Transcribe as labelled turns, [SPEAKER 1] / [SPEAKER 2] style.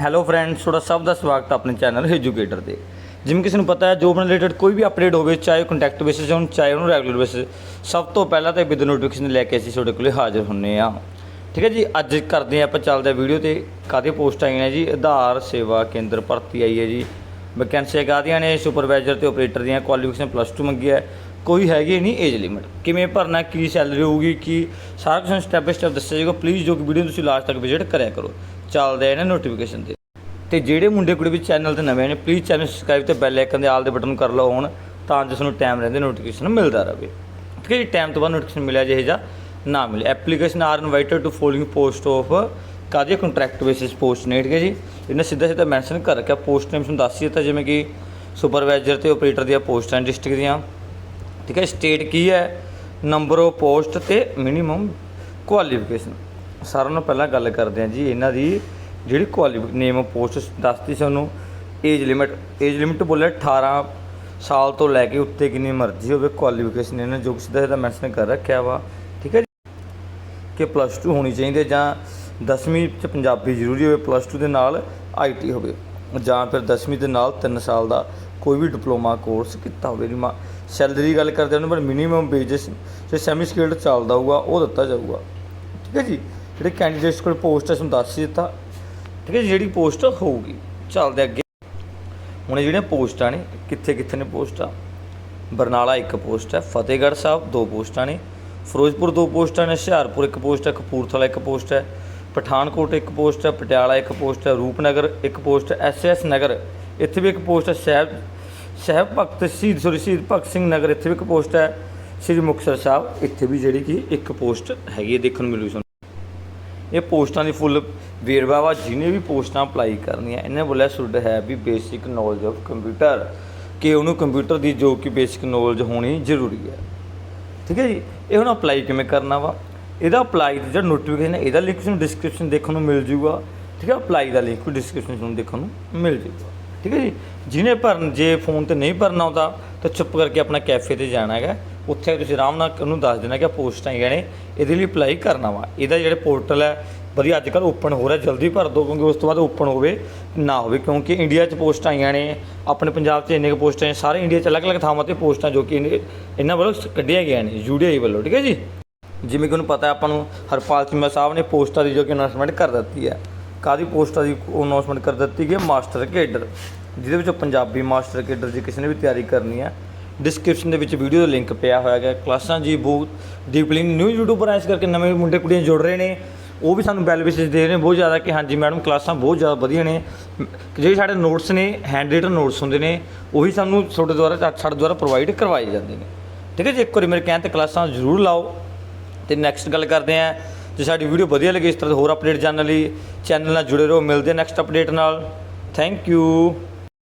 [SPEAKER 1] Hello friends ਤੁਹਾਡਾ ਸਭ ਦਾ ਸਵਾਗਤ ਹੈ ਆਪਣੇ ਚੈਨਲ ਐਜੂਕੇਟਰ ਤੇ। ਜਿਵੇਂ ਕਿਸੇ ਨੂੰ ਪਤਾ ਹੈ ਜੋਬ ਨਾਲ ਰਿਲੇਟਡ ਕੋਈ ਵੀ ਅਪਡੇਟ ਹੋਵੇ, ਚਾਹੇ ਕੰਟੈਕਟ ਬੇਸਿਸ ਹੋਣ, ਚਾਹੇ ਉਹਨੂੰ ਰੈਗੂਲਰ ਬੇਸਿਸ ਸਭ ਤੋਂ ਪਹਿਲਾਂ ਤਾਂ ਵਿਦ ਨੋਟੀਫਿਕੇਸ਼ਨ ਲੈ ਕੇ ਅਸੀਂ ਤੁਹਾਡੇ ਕੋਲੇ ਹਾਜ਼ਰ ਹੁੰਨੇ ਆ। ਠੀਕ ਹੈ ਜੀ, ਅੱਜ ਕਰਦੇ ਆ ਆਪਾਂ ਚੱਲਦੇ ਆ ਵੀਡੀਓ ਤੇ। ਕਾਦੇ ਪੋਸਟ ਆਈਆਂ ਨੇ ਜੀ? ਆਧਾਰ ਸੇਵਾ ਕੇਂਦਰ ਭਰਤੀ ਆਈ ਹੈ ਜੀ। ਵੈਕੈਂਸੀਆਂ ਕਾਹਦੀਆਂ ਨੇ ਸੁਪਰਵਾਈਜ਼ਰ ਤੇ ਆਪਰੇਟਰ ਦੀਆਂ ਕੁਆਲੀਫਿਕੇਸ਼ਨ ਪਲੱਸ 2 ਮੰਗੀ ਹੈ। ਕੋਈ ਹੈਗੀ ਨਹੀਂ ਏਜ ਲਿਮਿਟ ਕਿਵੇਂ ਭਰਨਾ, ਕੀ ਸੈਲਰੀ ਹੋਊਗੀ, ਕੀ ਸਾਰਾ ਕੁਝ ਸਟੈਪ ਬਾਈ ਸਟੈਪ ਦੱਸਿਆ ਜਾਏਗਾ ਪਲੀਜ਼ ਜੋ ਕਿ ਵੀਡੀਓ ਤੁਸੀਂ ਲਾਸਟ ਤੱਕ ਵਿਜ਼ਿਟ ਕਰਿਆ ਕਰੋ। ਚੱਲਦੇ ਆ ਇਹਨਾਂ ਨੋਟੀਫਿਕੇਸ਼ਨ ਦੇ ਤੇ ਜਿਹੜੇ ਮੁੰਡੇ ਕੁੜੀ ਵੀ ਚੈਨਲ ਤੇ ਨਵੇਂ ਨੇ ਪਲੀਜ਼ ਚੈਨਲ ਸਬਸਕ੍ਰਾਈਬ ਤੇ ਬੈਲ ਆਈਕਨ ਦੇ ਆਲ ਦੇ ਬਟਨ ਕਰ ਲਓ ਹੁਣ, ਤਾਂ ਜੋ ਤੁਹਾਨੂੰ ਟਾਈਮ ਰਹਿੰਦੇ ਨੋਟੀਫਿਕੇਸ਼ਨ ਮਿਲਦਾ ਰਹੇ। ਠੀਕ ਹੈ ਜੀ ਟਾਈਮ ਤੋਂ ਬਾਅਦ ਨੋਟੀਫਿਕੇਸ਼ਨ ਮਿਲਿਆ ਜਿਹੇ ਜਾਂ ਨਾ ਮਿਲੇ। Application are invited to following post of ਕਾਦੀ ਕੰਟਰੈਕਟ ਬੇਸਿਸ ਪੋਸਟ ਨੇ, ਠੀਕ ਹੈ ਜੀ? ਇਹਨੇ ਸਿੱਧਾ ਸਿੱਧਾ ਮੈਂਸ਼ਨ ਕਰ ਰੱਖਿਆ ਪੋਸਟ ਨੇਮ ਤੁਹਾਨੂੰ ਦੱਸ ਦਿੱਤਾ, ਜਿਵੇਂ ਕਿ ਸੁਪਰਵਾਈਜ਼ਰ ਤੇ ਆਪਰੇਟਰ ਦੀਆਂ ਪੋਸਟਾਂ ਡਿਸਟ੍ਰਿਕਟ ਦੀਆਂ। ਠੀਕ ਹੈ ਸਟੇਟ ਕੀ ਹੈ? ਨੰਬਰ ਆਫ ਪੋਸਟ ਤੇ ਮਿਨੀਮਮ ਕੁਆਲੀਫਿਕੇਸ਼ਨ ਸਾਰਿਆਂ ਨੂੰ ਪਹਿਲਾਂ ਗੱਲ ਕਰਦੇ ਹਾਂ ਜੀ, ਇਹਨਾਂ ਦੀ ਜਿਹੜੀ ਕੁਆਲੀਫਿਕ ਨੇਮ ਆਫ ਪੋਸਟ ਦੱਸਤੀ ਸਾਨੂੰ ਏਜ ਲਿਮਿਟ ਏਜ ਲਿਮਿਟ ਬੋਲਿਆ 18 ਸਾਲ ਤੋਂ ਲੈ ਕੇ ਉੱਤੇ ਕਿੰਨੀ ਮਰਜ਼ੀ ਹੋਵੇ ਕੁਆਲੀਫਿਕੇਸ਼ਨ ਇਹਨਾਂ ਜੋ ਸਿੱਧਾ ਸਿੱਧਾ ਮੈਂਸ਼ਨ ਕਰ ਰੱਖਿਆ ਵਾ, ਠੀਕ ਹੈ ਜੀ? ਕਿ ਪਲੱਸ 2 ਹੋਣੀ ਚਾਹੀਦੀ ਹੈ ਜਾਂ 10ਵੀਂ ਚ ਪੰਜਾਬੀ ਜ਼ਰੂਰੀ ਹੋਵੇ ਪਲੱਸ 2 ਦੇ ਨਾਲ ਆਈਟੀ ਹੋਵੇ, ਜਾਂ ਫਿਰ 10ਵੀਂ ਦੇ ਨਾਲ 3 ਸਾਲ ਦਾ ਕੋਈ ਵੀ ਡਿਪਲੋਮਾ ਕੋਰਸ ਕੀਤਾ ਹੋਵੇ। ਦੀ ਸੈਲਰੀ ਦੀ ਗੱਲ ਕਰਦੇ ਹਾਂ, ਪਰ ਮਿਨੀਮਮ ਵੇਜਸ ਜੇ ਸੈਮੀ ਸਕਿਲਡ ਚੱਲਦਾ ਹੋਊਗਾ, ਉਹ ਦਿੱਤਾ ਜਾਊਗਾ, ਠੀਕ ਹੈ ਜੀ? ਜਿਹੜੇ ਕੈਂਡੀਡੇਟਸ ਕੋਲ ਪੋਸਟ ਹੈ ਤੁਹਾਨੂੰ ਦੱਸ ਦਿੱਤਾ ਠੀਕ ਹੈ ਜੀ, ਜਿਹੜੀ ਪੋਸਟ ਹੋਊਗੀ ਚੱਲਦੇ ਅੱਗੇ ਹੁਣ ਇਹ ਜਿਹੜੀਆਂ ਪੋਸਟਾਂ ਨੇ ਕਿੱਥੇ ਕਿੱਥੇ ਨੇ ਪੋਸਟਾਂ ਬਰਨਾਲਾ ਇੱਕ ਪੋਸਟ ਹੈ ਫਤਿਹਗੜ੍ਹ ਸਾਹਿਬ ਦੋ ਪੋਸਟਾਂ ਨੇ ਫਿਰੋਜ਼ਪੁਰ ਦੋ ਪੋਸਟਾਂ ਨੇ ਹੁਸ਼ਿਆਰਪੁਰ ਇੱਕ ਪੋਸਟ ਹੈ ਕਪੂਰਥਲਾ ਇੱਕ ਪੋਸਟ ਹੈ ਪਠਾਨਕੋਟ ਇੱਕ ਪੋਸਟ ਹੈ ਪਟਿਆਲਾ ਇੱਕ ਪੋਸਟ ਹੈ ਰੂਪਨਗਰ ਇੱਕ ਪੋਸਟ ਹੈ ਐਸਐਸ ਨਗਰ ਇੱਥੇ ਵੀ ਇੱਕ ਪੋਸਟ ਹੈ ਸਾਹਿਬ ਸਾਹਿਬ ਭਗਤ ਸ਼ਹੀਦ ਸੋਰੀ ਸ਼ਹੀਦ ਭਗਤ ਸਿੰਘ ਨਗਰ ਇੱਥੇ ਵੀ ਇੱਕ ਪੋਸਟ ਹੈ ਸ੍ਰੀ ਮੁਕਤਸਰ ਸਾਹਿਬ ਇੱਥੇ ਵੀ ਜਿਹੜੀ ਕਿ ਇੱਕ ਪੋਸਟ ਹੈਗੀ ਹੈ ਦੇਖਣ ਨੂੰ ਮਿਲੂ ਸਾਨੂੰ ਇਹ ਪੋਸਟਾਂ ਦੀ ਫੁੱਲ ਵੇਰਵਾ ਵਾ ਜਿਹਨੇ ਵੀ ਪੋਸਟਾਂ ਅਪਲਾਈ ਕਰਨੀਆਂ, ਇਹਨੇ ਬੋਲਿਆ ਸ਼ੁੱਡ ਹੈ ਵੀ ਬੇਸਿਕ ਨੌਲੇਜ ਆਫ ਕੰਪਿਊਟਰ ਕਿ ਉਹਨੂੰ ਕੰਪਿਊਟਰ ਦੀ ਜੋ ਕਿ ਬੇਸਿਕ ਨੌਲੇਜ ਹੋਣੀ ਜ਼ਰੂਰੀ ਹੈ। ਠੀਕ ਹੈ ਜੀ? ਇਹ ਹੁਣ ਅਪਲਾਈ ਕਿਵੇਂ ਕਰਨਾ ਵਾ? ਇਹਦਾ ਅਪਲਾਈ ਦਾ ਜਿਹੜਾ ਨੋਟੀਫਿਕੇਸ਼ਨ ਹੈ, ਇਹਦਾ ਲਿੰਕ ਤੁਹਾਨੂੰ ਡਿਸਕ੍ਰਿਪਸ਼ਨ ਦੇਖਣ ਨੂੰ ਮਿਲ ਜੂਗਾ। ਠੀਕ ਹੈ? ਅਪਲਾਈ ਦਾ ਲਿੰਕ ਡਿਸਕ੍ਰਿਪਸ਼ਨ ਤੁਹਾਨੂੰ ਦੇਖਣ ਨੂੰ ਮਿਲ ਜੂਗਾ। ਠੀਕ ਹੈ ਜੀ? ਜਿਹਨੇ ਭਰਨ, ਜੇ ਫੋਨ ਤੇ ਨਹੀਂ ਭਰਨਾ ਆਉਂਦਾ ਤਾਂ ਚੁੱਪ ਕਰਕੇ ਆਪਣਾ ਕੈਫੇ ਤੇ ਜਾਣਾ ਹੈਗਾ। ਉੱਥੇ ਤੁਸੀਂ ਆਰਾਮ ਨਾਲ ਉਹਨੂੰ ਦੱਸ ਦੇਣਾ ਕਿ ਪੋਸਟਾਂ ਹੈਗੀਆਂ ਨੇ, ਇਹਦੇ ਲਈ ਅਪਲਾਈ ਕਰਨਾ ਵਾ। ਇਹਦਾ ਜਿਹੜਾ ਪੋਰਟਲ ਹੈ, ਵਧੀਆ ਅੱਜ ਕੱਲ੍ਹ ਓਪਨ ਹੋ ਰਿਹਾ, ਜਲਦੀ ਭਰ ਦਿਓ ਕਿਉਂਕਿ ਉਸ ਤੋਂ ਬਾਅਦ ਓਪਨ ਹੋਵੇ, ਨਾ ਹੋਵੇ। ਕਿਉਂਕਿ ਇੰਡੀਆ 'ਚ ਪੋਸਟਾਂ ਆਈਆਂ ਨੇ, ਆਪਣੇ ਪੰਜਾਬ 'ਚ ਇੰਨੇ ਕੁ ਪੋਸਟਾਂ ਨੇ, ਸਾਰੇ ਇੰਡੀਆ 'ਚ ਅਲੱਗ-ਅਲੱਗ ਥਾਵਾਂ ਤੇ ਪੋਸਟਾਂ ਜੋ ਕਿ ਇਹਨੇ- ਇਹਨਾਂ ਵੱਲੋਂ ਕੱਢੀਆਂ ਗਈਆਂ ਨੇ ਯੂਡੀਆਈ ਵੱਲੋਂ, ਠੀਕ ਹੈ ਜੀ? ਜਿਵੇਂ ਕਿ ਉਹਨੂੰ ਪਤਾ ਆਪਾਂ ਨੂੰ ਹਰਪਾਲ ਚੀਮਾ ਸਾਹਿਬ ਨੇ ਪੋਸਟਾਂ ਦੀ ਜੋ ਕਿ ਅਨਾਉਂਸਮੈਂਟ ਕਰ ਦਿੱਤੀ ਹੈ। ਕਾਦੀ ਪੋਸਟਾਂ ਦੀ ਅਨਾਉਂਸਮੈਂਟ ਕਰ ਦਿੱਤੀ ਗਈ ਮਾਸਟਰ ਕੇਡਰ। ਜਿਹਦੇ ਵਿੱਚੋਂ ਪੰਜਾਬੀ ਮਾਸਟਰ ਕੇਡਰ ਜੇ ਕਿਸੇ ਨੇ ਵੀ ਤਿਆਰੀ ਕਰਨੀ ਹੈ ਡਿਸਕ੍ਰਿਪਸ਼ਨ ਦੇ ਵਿੱਚ ਵੀਡੀਓ ਦਾ ਲਿੰਕ ਪਿਆ ਹੋਇਆ ਹੈ ਕਲਾਸਾਂ ਜੀ ਬਹੁਤ ਡੀਪਲੀ ਨਿਊ ਯੂਟਿਊਬਰ ਆ ਇਸ ਕਰਕੇ ਨਵੇਂ ਮੁੰਡੇ ਕੁੜੀਆਂ ਜੁੜ ਰਹੇ ਨੇ, ਉਹ ਵੀ ਸਾਨੂੰ ਬੈਲ ਮੈਸੇਜ ਦੇ ਰਹੇ ਨੇ ਬਹੁਤ ਜ਼ਿਆਦਾ ਕਿ ਹਾਂਜੀ ਮੈਡਮ ਕਲਾਸਾਂ ਬਹੁਤ ਜ਼ਿਆਦਾ ਵਧੀਆ ਨੇ, ਜਿਹੜੇ ਸਾਡੇ ਨੋਟਸ ਨੇ ਹੈਂਡ ਰਿਟਨ ਨੋਟਸ ਹੁੰਦੇ ਨੇ, ਉਹੀ ਸਾਨੂੰ ਤੁਹਾਡੇ ਦੁਆਰਾ ਸਾਡੇ ਦੁਆਰਾ ਪ੍ਰੋਵਾਈਡ ਕਰਵਾਏ ਜਾਂਦੇ ਨੇ। ਠੀਕ ਹੈ ਜੀ, ਇੱਕ ਵਾਰੀ ਮੇਰੇ ਕਹਿਣ ਤੇ ਕਲਾਸਾਂ ਜ਼ਰੂਰ ਲਾਓ। ਤੇ ਨੈਕਸਟ ਗੱਲ ਕਰਦੇ ਆਂ ਜੇ ਸਾਡੀ ਵੀਡੀਓ ਵਧੀਆ ਲੱਗੀ ਇਸ ਤਰ੍ਹਾਂ ਦੇ ਹੋਰ ਅਪਡੇਟ ਜਾਣਨ ਲਈ ਚੈਨਲ ਨਾਲ ਜੁੜੇ ਰਹੋ, ਮਿਲਦੇ ਨੈਕਸਟ ਅਪਡੇਟ ਨਾਲ। Thank you